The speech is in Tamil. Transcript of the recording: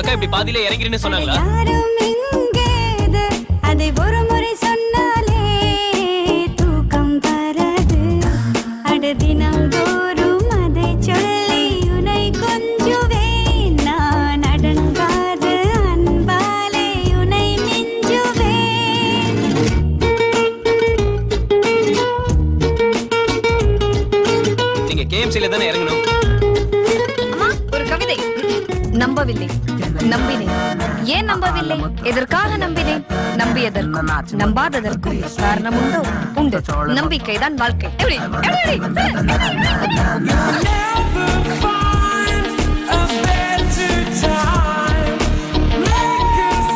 இப்படி பாதியில இறங்கிறேன்னு சொன்னாங்களா? யாரும் இங்கேது அதை ஒரு முறை சொன்னாலே தூக்கம் வராது. அட தினம் தோறும் அதை சொல்லி உனை கொஞ்சுவேன் நான் அடங்காத அன்பாலே உனை மிஞ்சுவேன் நீங்க கேஎம்சில தானே இறங்கணும். அம்மா ஒரு கவிதை. நம்பவில்லை. நம்பினேன். ஏன் நம்பவில்லை? எதற்காக நம்பினேன்? நம்பியதற்கும் நம்பாததற்கும் காரணம் உண்டோ. உண்டு நம்பிக்கைதான் வாழ்க்கை.